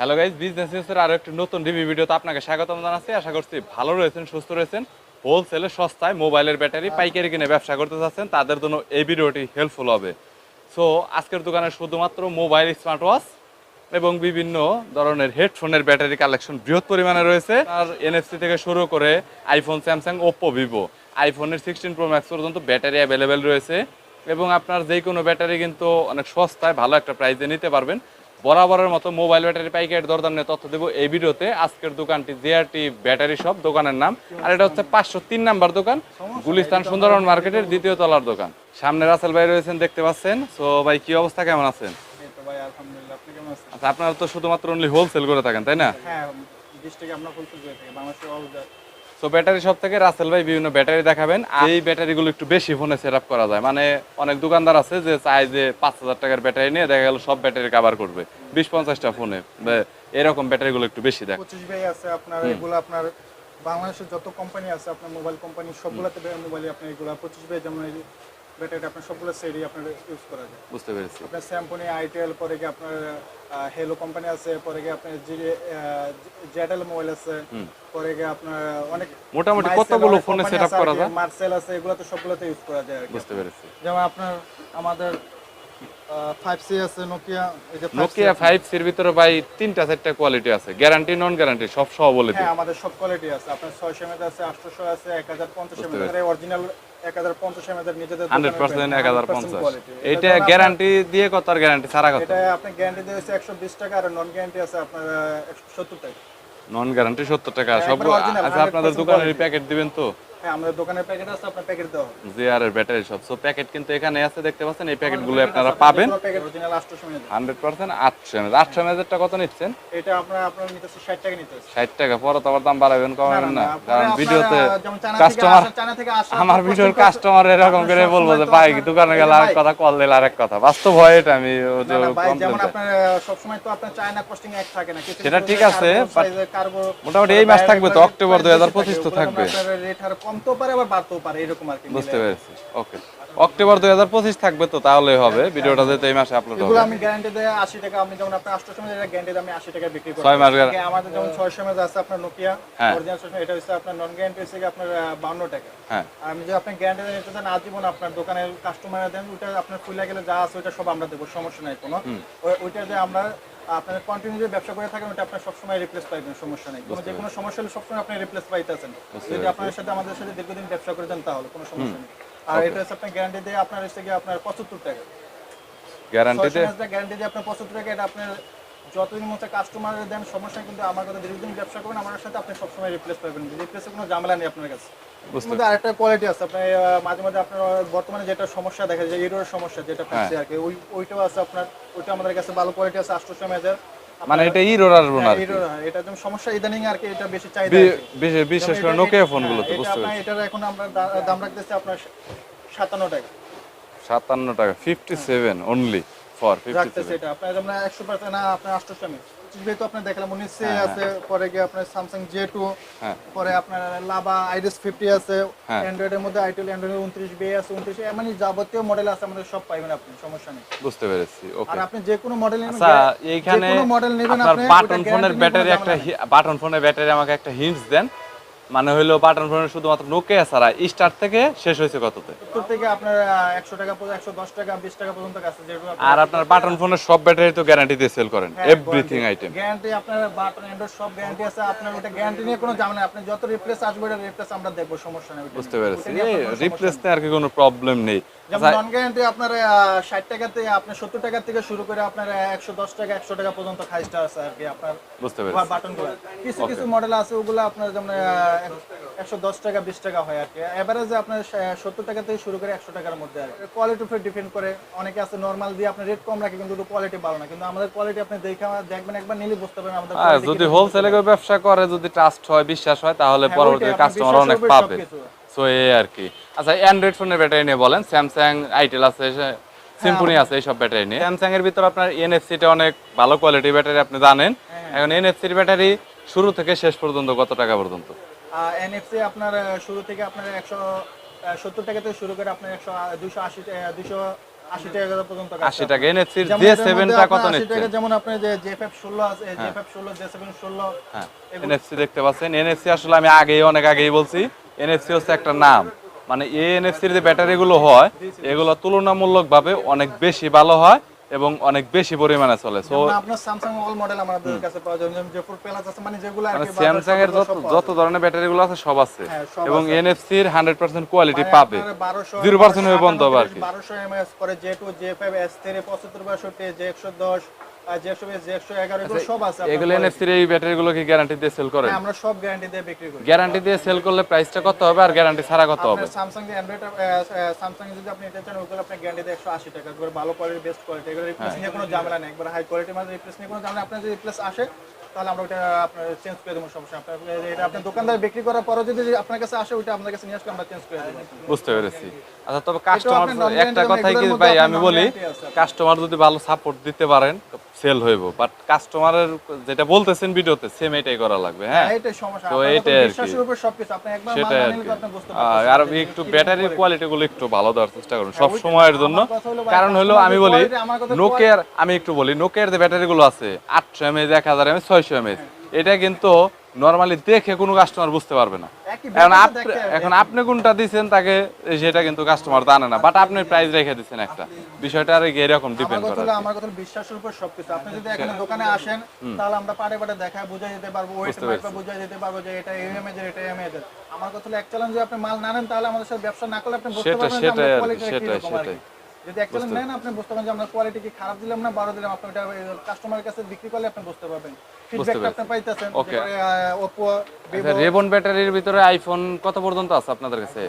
Hello guys business নিউজের আরও একটি নতুন রিভিউ ভিডিওতে আপনাকে স্বাগতম জানাচ্ছি। আশা করছি ভালো রয়েছেন, সুস্থ রয়েছেন। হোলসেলে সস্তায় মোবাইলের ব্যাটারি পাইকারি কিনে ব্যবসা করতে চাচ্ছেন তাদের জন্য এই ভিডিওটি হেল্পফুল হবে। সো আজকের দোকানে শুধুমাত্র মোবাইল স্মার্ট ওয়াচ এবং বিভিন্ন ধরনের হেডফোনের ব্যাটারি কালেকশন বৃহৎ পরিমাণে রয়েছে। আর এনএফসি থেকে শুরু করে আইফোন স্যামসাং ওপ্পো ভিভো আইফোনের সিক্সটিন প্রো ম্যাক্স পর্যন্ত ব্যাটারি অ্যাভেলেবেল রয়েছে। এবং আপনার যে কোনো ব্যাটারি কিন্তু অনেক সস্তায় ভালো একটা প্রাইসে নিতে পারবেন। বরাবরের মতো মোবাইল ব্যাটারি পাইকারি দরদাম নিয়ে তথ্য দেবো এই ভিডিওতে। আজকের দোকানটি জেআরটি ব্যাটারি শপ দোকানের নাম। আর এটা হচ্ছে পাঁচশো তিন নাম্বার দোকান গুলিস্তান সুন্দরবন মার্কেটের দ্বিতীয় তলার দোকান। সামনে রাসেল ভাই রয়েছেন দেখতে পাচ্ছেন। সো ভাই কি অবস্থা? কেমন আছেন? আচ্ছা আপনারা তো শুধুমাত্র অনলি হোলসেল করে থাকেন তাই না? হ্যাঁ আমরা ফুলফিল করে থাকি বাংলাদেশের অল সো ব্যাটারি সব থেকে রাসেল ভাই বিভিন্ন ব্যাটারি দেখাবেন। আর এই ব্যাটারিগুলো একটু বেশি ফোনে সেট আপ করা যায়। মানে অনেক দোকানদার আছে যে চায় যে পাঁচ হাজার টাকার ব্যাটারি নিয়ে দেখা গেল সব ব্যাটারি কাভার করবে। বিশ পঞ্চাশটা ফোনে এরকম ব্যাটারিগুলো একটু বেশি দেখ। পঁচিশ ভাই আছে আপনার এগুলো আপনার বাংলাদেশের যত কোম্পানি আছে আপনার মোবাইল কোম্পানি সবগুলোতে মোবাইলে আপনার এগুলো পঁচিশ ভাই যেমন ব্যাটারি আপনার সবগুলো সেটই আপনার ইউজ করা যায়। বুঝতে পেরেছি। আপনার স্যাম্পনি আইটেল পরে গিয়ে আপনার হেলো কোম্পানি আছে পরে গিয়ে আপনার জি জেডেল মোবাইল আছে পরে গিয়ে আপনার অনেক মোটামুটি কতগুলো ফোনে company সেট আপ আছে আর করা যায়? মার্সেল আছে এগুলো তো সবগুলোতে ইউজ করা যায় বুঝতে পেরেছি। যেমন আপনার আমাদের ফাইভ সি আছে নোকিয়া এই যে নোকিয়া ফাইভ সির ভিতরে ভাই তিনটা চারটা কোয়ালিটি আছে। গ্যারান্টি নন গ্যারান্টি সব সহ বলে দিই। হ্যাঁ আমাদের সব কোয়ালিটি আছে। আপনার ছয়শো এমএজ আছে আটশোশো আছে এক হাজার পঞ্চাশ এমএজ অরিজিনাল গ্যারান্টি দিয়ে কত আর গ্যারান্টি কত? এটা গ্যারান্টি দিয়েছে একশো বিশ টাকা আর নন গ্যারান্টি আছে আপনার একশো সত্তর টাকা। নন গ্যারান্টি সত্তর টাকা। হ্যাঁ, সব আচ্ছা আপনাদের দোকানের প্যাকেট দিবেন তো? হ্যাঁ আমাদের দোকানের প্যাকেট আছে আপনার প্যাকেট দেওয়া হবে। জিআর এর ব্যাটারি সব। সো প্যাকেট কিন্তু এখানে আছে দেখতে পাচ্ছেন এই প্যাকেটগুলো আপনারা পাবেন। প্যাকেট অরিজিনাল আটশোশো এমএজ হান্ড্রেড পার্সেন্ট আটশো এমএজ আটশো এমএজেরটা কত নিচ্ছেন? এটা আপনার আপনার নিতেছে ষাট টাকা নিতেছে ষাট টাকা পরে তো আবার দাম বাড়াবেন কমাবেন না কারণ ভিডিওতে যেমন চায়না থেকে কাস্টমার আসা- চায়না থেকে আসা আমার ভিডিওর কাস্টমার এরকম করে বলব যে ভাই দোকানে গেলে আরেক কথা কল দিলে আরেক কথা। বাস্তব হয় এটা আমি যেমন তো আপনার চায়না কস্টিং এক থাকে না সেটা ঠিক আছে, মোটামুটি এই মাস থাকবে তো, অক্টোবর বেশি 2025 তো থাকবে। রেট আর কমতেও পারে আবার বাড়তেও পারে এরকম আর কি বুঝতে পেরেছি। ওকে অক্টোবর দুই হাজার পঁচিশ থাকবে তো তাহলে হবে। ভিডিওটা যেহেতু এই মাসে আপলোড এগুলো হবে। আমি গ্যারান্টি টাকা আমি যেমন আপনার আটশো সময় গ্যারান্টি আমি আশি টাকা বিক্রি করি। মাস। আমাদের যেমন ছয় সময় আছে আপনার নোকিয়া হ্যাঁ। অরিজিনাল এটা হচ্ছে আপনার নন গ্যারান্টি হচ্ছে আপনার বাউন্ন টাকা। হ্যাঁ। আর আমি যে আপনি গ্যারান্টি নিতে চান আজীবন আপনার দোকানের কাস্টমার দেন ওইটা আপনার ফুলে গেলে যা আছে ওইটা সব আমরা দেবো সমস্যা নাই কোনো। ওইটা যে আমরা আপনার কন্টিনিউ যে ব্যবসা করে থাকেন ওটা আপনার সবসময় রিপ্লেস পাইবেন সমস্যা নেই। কোনো যে কোনো সমস্যা হলে সবসময় আপনি রিপ্লেস পাইতেছেন যদি আপনার সাথে আমাদের সাথে দীর্ঘদিন ব্যবসা করে দেন তাহলে কোনো সমস্যা নেই। আর এটা হচ্ছে আপনার গ্যারান্টি দিয়ে আপনার হচ্ছে গিয়ে আপনার পঁচাত্তর টাকা। দেয়? গ্যারান্টি দিয়ে আপনার পঁচাত্তর টাকা এটা আপনার যতদিন মতো কাস্টমার দেন সমস্যা কিন্তু আমার কথা দীর্ঘদিন ব্যবসা করবেন আমার সাথে আপনি সবসময় রিপ্লেস পাবেন। রিপ্লেসে কোনো ঝামেলা নেই আপনার কাছে। মধ্যে আরেকটা কোয়ালিটি আছে আপনার মাঝে মাঝে আপনার বর্তমানে যেটা সমস্যা দেখা যায় এরোর সমস্যা যেটা পাচ্ছি আর কি ওই ওইটাও আছে আপনার ওইটা আমাদের কাছে ভালো কোয়ালিটি আছে আটশো মেজার। মানে এটা ইরোর আর কি। এটা যেমন সমস্যা ইদানিং আর কি এটা বেশি চাহিদা বিশেষ বিশেষ করে এটা- নোকিয়া এটা- ফোনগুলো তো হ্যাঁ, বুঝতে এটা আপনার এটার এখন আমরা দাম রাখতেছি আপনার সাতান্ন টাকা। সাতান্ন টাকা fifty seven only for fifty এটা। আপনার যেমন না আপনার যেহেতু দেখলাম সি আছে পরে গিয়ে আপনার স্যামসাং জে হ্যাঁ। পরে আপনার লাভা আইরিস ফিফটি আছে হ্যাঁ। অ্যান্ড্রয়েডের মধ্যে আইটেল অ্যান্ড্রয়েড উনত্রিশ বে আছে উনত্রিশ মানে যাবতীয় মডেল আছে আমাদের সব পাইবেন আপনি সমস্যা নেই। বুঝতে পেরেছি ওকে আর আপনি যে কোনো মডেল নেবেন আচ্ছা এইখানে যে কোনো মডেল নেবেন আপনি বাটন ফোনের ব্যাটারি একটা বাটন ফোনের ব্যাটারি আমাকে একটা হিন্টস দেন। মানে হইল বাটন ফোনের শুধুমাত্র নোকিয়া ছাড়া স্টার্ট থেকে শেষ হয়েছে কততে? থেকে আপনার একশো টাকা একশো দশ টাকা বিশ টাকা পর্যন্ত আছে যেগুলো আর আপনার বাটন ফোনের সব ব্যাটারি তো গ্যারান্টি দিয়ে সেল করেন এভরিথিং আইটেম গ্যারান্টি আপনার বাটন অ্যান্ড্রয়েড সব গ্যারান্টি আছে আপনার ওটা গ্যারান্টি নিয়ে কোনো জামেলা। আপনি যত রিপ্লেস আসবে ওটা রিপ্লেস আমরা দেখব সমস্যা নেই। বুঝতে। পেরেছি। রিপ্লেস তে আর কি কোনো প্রবলেম নেই। যেমন আচ্ছা, নন গ্যারান্টি আপনার ষাট টাকা থেকে আপনার সত্তর টাকা থেকে শুরু করে আপনার একশো দশ টাকা একশো টাকা পর্যন্ত খাইস্টার আছে আর কি আপনার বুঝতে পেরেছি। বাটন কিছু কিছু মডেল আছে ওগুলো আপনার যেমন একশো দশ টাকা বিশ টাকা হয় আর কি। এভারেজে আপনার সত্তর টাকা থেকে শুরু করে একশো টাকার মধ্যে আর কোয়ালিটির উপরে ডিপেন্ড করে। অনেকে আছে নর্মাল দিয়ে আপনার রেট কম রাখে কিন্তু কোয়ালিটি ভালো না। কিন্তু আমাদের কোয়ালিটি আপনি দেখে দেখবেন একবার নিলে বুঝতে পারবেন আমাদের যদি। হোলসেলে ব্যবসা করে যদি ট্রাস্ট হয় বিশ্বাস হয় তাহলে হ্যাঁ, পরবর্তী কাস্টমার অনেক পাবে। সো এই আর কি। আচ্ছা অ্যান্ড্রয়েড ফোনের ব্যাটারি নিয়ে বলেন। স্যামসাং আইটেল আছে হ্যাঁ, সিম্ফনি আছে এইসব ব্যাটারি নিয়ে। স্যামসাং এর ভিতর আপনার এনএফসিটা অনেক ভালো কোয়ালিটি ব্যাটারি আপনি জানেন। হ্যাঁ, এখন এনএফসির ব্যাটারি শুরু থেকে শেষ পর্যন্ত কত টাকা পর্যন্ত? এনএফসি আপনার শুরু থেকে আপনার একশো সত্তর টাকা থেকে শুরু করে আপনার একশো দুশো আশি দুশো আশি টাকা পর্যন্ত আশি টাকা। এনএফসির জে সেভেনটা কত নিচ্ছে? যেমন আপনার যে জেফএফ ষোলো আছে জেফএফ ষোলো জে সেভেন ষোলো হ্যাঁ। এনএফসি দেখতে পাচ্ছেন। এনএফসি আসলে আমি আগেই অনেক আগেই বলছি। এনএফসি হচ্ছে একটা নাম। মানে এই এনএফসির যে ব্যাটারিগুলো হয় এগুলো তুলনামূলকভাবে অনেক বেশি ভালো হয় এবং অনেক বেশি পরিমাণে চলে। আপনার যেগুলো মানে যত ধরনের ব্যাটারি গুলো আছে সব আছে। এবং এনএফসি এর 100% কোয়ালিটি পাবে। 0% হয়ে বন্ধ হবে আর কি। 1200 এমএস করে জে2 জে5 এস3 75 বাষট্টি জে110 এগুলো। এনএফসির এই ব্যাটারিগুলো কি গ্যারান্টি দিয়ে সেল করেন? হ্যাঁ, আমরা সব গ্যারান্টি দিয়ে বিক্রি করি। গ্যারান্টি দিয়ে সেল করলে প্রাইসটা কত হবে আর গ্যারান্টি ছাড়া কত হবে? স্যামসাং যে অ্যান্ড্রয়েড স্যামসাং যদি আপনি এটা চান ওগুলো আপনার গ্যারান্টি দিয়ে একশো আশি টাকা। একবার ভালো কোয়ালিটি বেস্ট কোয়ালিটি এগুলো রিপ্লেস হ্যাঁ। নিয়ে কোনো ঝামেলা নেই। একবার হাই কোয়ালিটির মাঝে রিপ্লেস নিয়ে কোনো ঝামেলা আপনার যদি রিপ্লেস আসে তাহলে আমরা ওটা আপনার চেঞ্জ করে দেবো সমস্যা আপনার এটা দোকানদার বিক্রি করার যদি আপনার কাছে আসে ওটা আপনার কাছে নিয়ে আসলে আমরা চেঞ্জ করে দেবো। বুঝতে পেরেছি। আচ্ছা তবে কাস্টমার একটা কথাই কি ভাই আমি বলি কাস্টমার যদি ভালো সাপোর্ট দিতে পারেন সেল হইব। বাট কাস্টমারের যেটা বলতেছেন ভিডিওতে সেম এটাই করা লাগবে হ্যাঁ? হ্যাঁ, সমস্যা। তো আর কি। বিশ্বাসের উপর সবকিছু আপনি একবার মাল সেটাই আর নিলে কি। আপনি বুঝতে আহ, আর একটু quality। কোয়ালিটি গুলো একটু ভালো দেওয়ার চেষ্টা করুন সব সময়ের জন্য। কারণ হলো আমি বলি নোকিয়ার আমি একটু বলি নোকিয়ার যে ব্যাটারি গুলো আছে এক হাজার এমএজ ছয়শো এমএজ এটা কিন্তু নর্মালি দেখে কোনো কাস্টমার বুঝতে পারবে না। এখন আপনি এখন আপনি কোনটা দিচ্ছেন তাকে সেটা কিন্তু কাস্টমার জানে না বাট আপনি প্রাইস রেখে দিচ্ছেন একটা। বিষয়টা আর কি এরকম ডিপেন্ড করে আমার কথা বিশ্বাসের উপর সবকিছু। আপনি যদি এখানে দোকানে আসেন তাহলে আমরা পারে পারে দেখায় বুঝাই দিতে পারব ওয়েট বুঝতে মাইপে বুঝাই দিতে পারব যে এটা এই এমএজ এটা এমএজ আমার কথা হলো এক চ্যালেঞ্জ যদি আপনি মাল না নেন তাহলে আমাদের সাথে ব্যবসা না করলে আপনি বুঝতে পারবেন কি, কোয়ালিটি কি। সেটাই, যদি এক নেন আপনি বুঝতে পারবেন যে আমরা কোয়ালিটি কি খারাপ দিলাম না ভালো দিলাম আপনি এটা কাস্টমারের কাছে বিক্রি করলে আপনি বুঝতে পারবেন। ফিডব্যাকটা আপনি পাইতেছেন. ওপো আচ্ছা রেবন ব্যাটারির ভিতরে আইফোন কত পর্যন্ত আছে আপনাদের কাছে?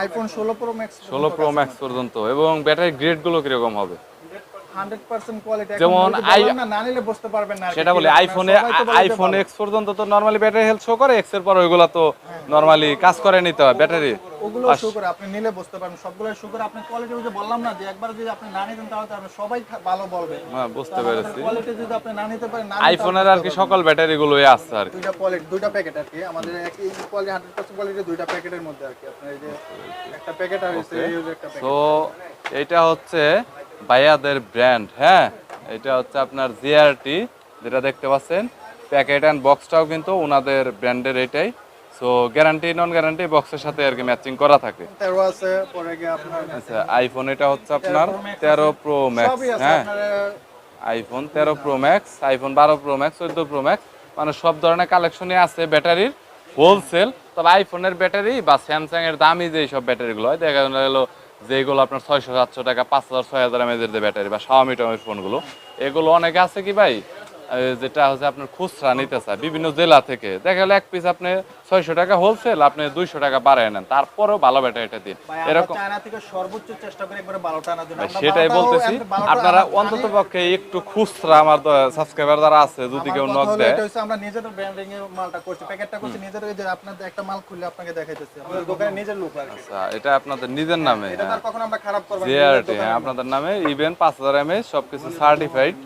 আইফোন ষোলো প্রো ম্যাক্স ষোলো প্রো ম্যাক্স পর্যন্ত এবং ব্যাটারি গ্রেডগুলো কীরকম হবে? যেমন সেটা বলি আইফোনে এক্স পর্যন্ত তো নর্মালি ব্যাটারি হেলথ শো করে এক্সের পর ওইগুলা তো নর্মালি কাজ করে নিতে হয় ব্যাটারি ওগুলো শো করে আপনি নিলে বুঝতে পারবেন সবগুলো শো করে। আপনি কোয়ালিটি বললাম না যে একবার যদি আপনি না নিতেন তাহলে আপনি সবাই ভালো বলবে। হ্যাঁ বুঝতে পেরেছি। কোয়ালিটি যদি আপনি না নিতে পারেন আইফোনের আর কি সকল ব্যাটারি গুলোই আছে আর কি। দুইটা কোয়ালিটি দুইটা প্যাকেট আর কি। আমাদের একই কোয়ালিটি কোয়ালিটি দুইটা প্যাকেটের মধ্যে আর কি। আপনার এই যে একটা প্যাকেট আর এই একটা প্যাকেট তো এটা হচ্ছে ভাইয়াদের ব্র্যান্ড হ্যাঁ? এটা হচ্ছে আপনার জিআরটি যেটা দেখতে পাচ্ছেন। প্যাকেট অ্যান্ড বক্সটাও কিন্তু ওনাদের ব্র্যান্ডের এটাই। সো গ্যারান্টি নন গ্যারান্টি বক্সের সাথে আর কি ম্যাচিং করা থাকে। আচ্ছা আইফোন এটা হচ্ছে আপনার তেরো প্রো ম্যাক্স হ্যাঁ? আইফোন তেরো প্রো ম্যাক্স আইফোন বারো প্রো ম্যাক্স চোদ্দ প্রো ম্যাক্স মানে সব ধরনের কালেকশনই আছে ব্যাটারির। হোলসেল তবে আইফোনের ব্যাটারি বা স্যামসাং এর দামি যে সব ব্যাটারিগুলো হয় দেখা গেলো যেগুলো আপনার ছয়শো, সাতশো টাকা, পাঁচ হাজার, ছয় হাজার এমএজের যে ব্যাটারি বা সাওয়ামি টমের ফোনগুলো এগুলো অনেকে আছে কি ভাই? যেটা হচ্ছে আপনার খুচরা নিতে চায় বিভিন্ন জেলা থেকে। দেখা গেলো এক পিস আপনি ছয়শো টাকা হোলসেল আপনি দুইশো টাকা বাড়ায় নেন। তারপরেও ভালো ব্যাটারিটা দিন। এরকম চায়না থেকে সর্বোচ্চ চেষ্টা করি একবারে বারোটা আনার জন্য ভাই, আমরা সেটাই বলতেছি আপনারা অন্তত পক্ষে একটু খুচরা আমার সাবস্ক্রাইবার যারা আছে যদি কেউ নক দেয়। আমরা নিজেদের ব্র্যান্ডিং এ মালটা করছি প্যাকেটটা করছি নিজেদের যে আপনার একটা মাল খুলে আপনাকে দেখাইতেছি। আমাদের দোকানে নিজের লোক আচ্ছা এটা আপনাদের নিজের নামে এটা তার কখন আমরা খারাপ করব না হ্যাঁ আপনাদের নামে। ইভেন পাঁচ হাজার এমএস সবকিছু সার্টিফাইড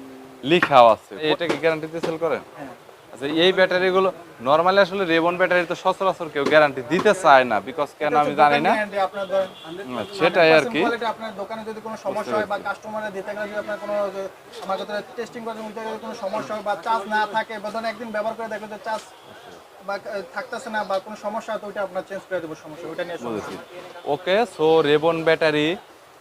লিখাও আছে। এটা কি গ্যারান্টি দিয়ে সেল করেন? হ্যাঁ। আচ্ছা এই ব্যাটারি গুলো নর্মালি আসলে রেবন ব্যাটারি তো সচরাচর কেউ গ্যারান্টি দিতে চায় না বিকজ কেন আমি জানি না। সেটাই আর কি। আপনার দোকানে যদি কোনো সমস্যা হয় বা কাস্টমারে দিতে গেলে যদি আপনার কোনো আমার কথা টেস্টিং করতে দিতে গেলে কোনো সমস্যা হয় বা চার্জ না থাকে বা ধরেন একদিন ব্যবহার করে যে চার্জ বা থাকতেছে না বা কোনো সমস্যা হয় তো আপনার চেঞ্জ করে দেবো সমস্যা ওইটা নিয়ে ওকে সো রেবন ব্যাটারি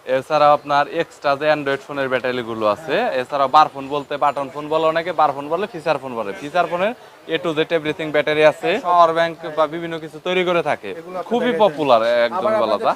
এছাড়াও আপনার এক্সট্রা যে অ্যান্ড্রয়েড ফোনের ব্যাটারি গুলো আছে এছাড়াও বার ফোন বলতে বাটন ফোন বলে অনেকে বার ফোন বলে ফিচার ফোন বলে। ফিচার ফোনের A to Z everything battery আছে পাওয়ার ব্যাংক বা বিভিন্ন কিছু তৈরি করে থাকে। খুবই পপুলার একদম বলা যায়।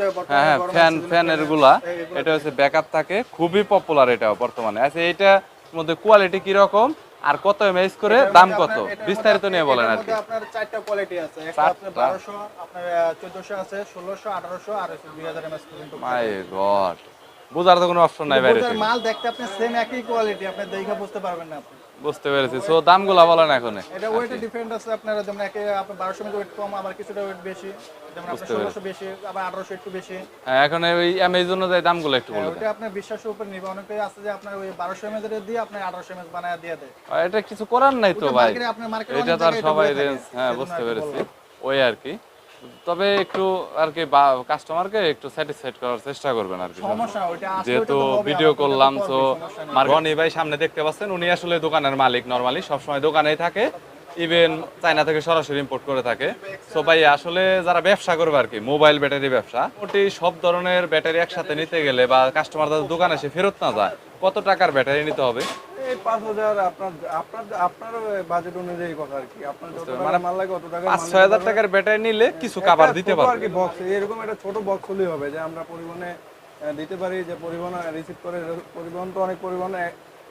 যে হ্যাঁ হ্যাঁ ফ্যান ফ্যানেরগুলা। এটা হচ্ছে ব্যাকআপ থাকে খুবই পপুলার এটা বর্তমানে। আচ্ছা এইটার মধ্যে কোয়ালিটি কি রকম আর কত এমএস করে দাম কত? বিস্তারিত নিয়ে বলেন আর কি। আপনার চারটা কোয়ালিটি আছে। একটা আপনার চারটা? বারোশো আপনার 1400 আছে 1600 1800 আর দুই হাজার এমএস পর্যন্ত মাই গড বোঝার তো কোনো অপশন নাই বাইরে মাল দেখতে আপনি সেম একই কোয়ালিটি আপনি দেখে বুঝতে পারবেন না আপনি। বুঝতে পেরেছি। সো দামগুলা বলেন এখন এটা ওয়েটে ডিফারেন্ট আছে আপনার যেমন একে আপনার বারোশো মিটার ওয়েট কম আবার কিছুটা ওয়েট বেশি। যেমন আপনার ষোলোশো বেশি আবার আঠারোশো একটু বেশি। হ্যাঁ, এখন ওই অ্যামাজন অনুযায়ী দামগুলো একটু বলে দেন। ওইটা আপনার বিশ্বাসের উপর নির্ভর। অনেকেই আছে যে আপনার ওই বারোশো এমএস দিয়ে আপনার আঠারোশো এমএস বানায় দিয়ে দেয়। এটা কিছু করার নাই তো ওটা ভাই। এটা অনেক তো আর সবাই রেঞ্জ হ্যাঁ বুঝতে পেরেছি। ওই আর কি। তবে একটু আর কি কাস্টমারকে একটু স্যাটিসফাইড করার চেষ্টা করবেন আর কি সমস্যা ওইটা আসলে যেহেতু তো ভিডিও করলাম তো মার্গনি। ভাই সামনে দেখতে পাচ্ছেন উনি আসলে দোকানের মালিক নরমালি সবসময় দোকানেই থাকে ইভেন চায়না থেকে সরাসরি ইম্পোর্ট করে থাকে। সো ভাই আসলে যারা ব্যবসা করবে আর কি মোবাইল ব্যাটারি ব্যবসা মোটামুটি সব ধরনের ব্যাটারি একসাথে নিতে গেলে বা কাস্টমার তাদের দোকানে এসে ফেরত না যায় কত টাকার ব্যাটারি নিতে হবে? এই পাঁচ হাজার আপনার আপনার আপনার বাজেট অনুযায়ী কথা আর কি। আপনার যত টাকা মাল লাগে অত টাকা পাঁচ ছয় হাজার টাকার ব্যাটারি নিলে কিছু কাবার দিতে আর পারবে বক্স এরকম একটা ছোট বক্স হলেই হবে যে আমরা পরিবহনে দিতে পারি যে পরিবহন রিসিভ করে পরিবহন তো অনেক পরিবহনে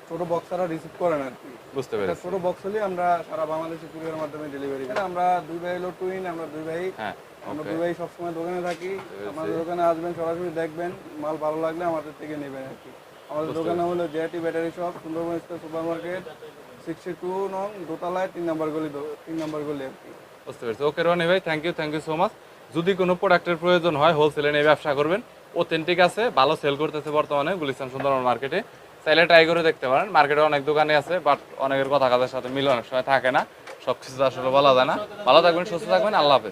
ছোট বক্স ছাড়া রিসিভ করে না আর কি। বুঝতে পেরেছি। ছোট বক্স হলে আমরা সারা বাংলাদেশে কুরিয়ারের মাধ্যমে ডেলিভারি করি। আমরা দুই ভাই হলো টুইন আমরা দুই ভাই। হ্যাঁ আমরা দুই ভাই সবসময় দোকানে থাকি। আমাদের দোকানে আসবেন সরাসরি দেখবেন মাল ভালো লাগলে আমাদের থেকে নেবেন আর কি। আমাদের দোকানে হলো JRT battery shop Sundarban square super market sixty two নং দোতলায় তিন নম্বর গলি তিন নম্বর গলি আর কি। বুঝতে পেরেছি। ওকে রনি ভাই thank you thank you so much যদি কোনো প্রোডাক্টের প্রয়োজন হয় হোলসেলে নিয়ে ব্যবসা করবেন। অথেন্টিক আছে ভালো সেল করতেছে বর্তমানে গুলিস্তান সুন্দরবন মার্কেটে চাইলে ট্রাই করে দেখতে পারেন। মার্কেটে অনেক দোকানে আছে বাট অনেকের কথা কাজের সাথে মিল অনেক সময় থাকে না। সব কিছু আসলে বলা যায় না। ভালো থাকবেন, সুস্থ থাকবেন, আল্লাহ হাফেজ।